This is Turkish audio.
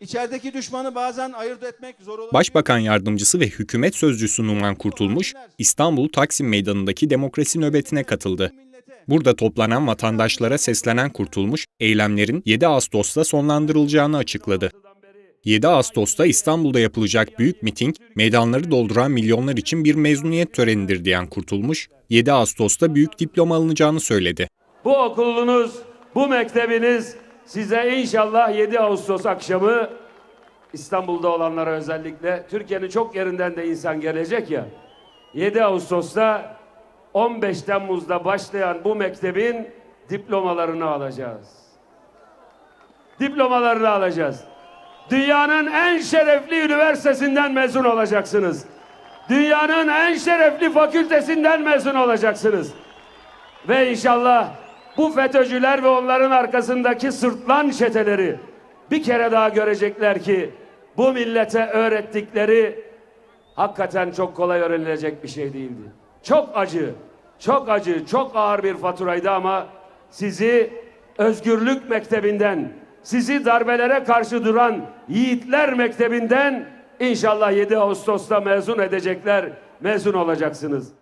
İçerideki düşmanı bazen ayırt etmek zor olabilir. Başbakan yardımcısı ve hükümet sözcüsü Numan Kurtulmuş, İstanbul Taksim Meydanı'ndaki demokrasi nöbetine katıldı. Burada toplanan vatandaşlara seslenen Kurtulmuş, eylemlerin 7 Ağustos'ta sonlandırılacağını açıkladı. 7 Ağustos'ta İstanbul'da yapılacak büyük miting, meydanları dolduran milyonlar için bir mezuniyet törenidir diyen Kurtulmuş, 7 Ağustos'ta büyük diploma alınacağını söyledi. Bu okulunuz, bu mektebiniz size inşallah 7 Ağustos akşamı İstanbul'da olanlara özellikle Türkiye'nin çok yerinden de insan gelecek ya. 7 Ağustos'ta 15 Temmuz'da başlayan bu mektebin diplomalarını alacağız. Diplomalarını alacağız. Dünyanın en şerefli üniversitesinden mezun olacaksınız. Dünyanın en şerefli fakültesinden mezun olacaksınız. Ve inşallah bu FETÖ'cüler ve onların arkasındaki sırtlan çeteleri bir kere daha görecekler ki bu millete öğrettikleri hakikaten çok kolay öğrenilecek bir şey değildi. Çok acı, çok acı, çok ağır bir faturaydı ama sizi özgürlük mektebinden, sizi darbelere karşı duran yiğitler mektebinden inşallah 7 Ağustos'ta mezun edecekler, mezun olacaksınız.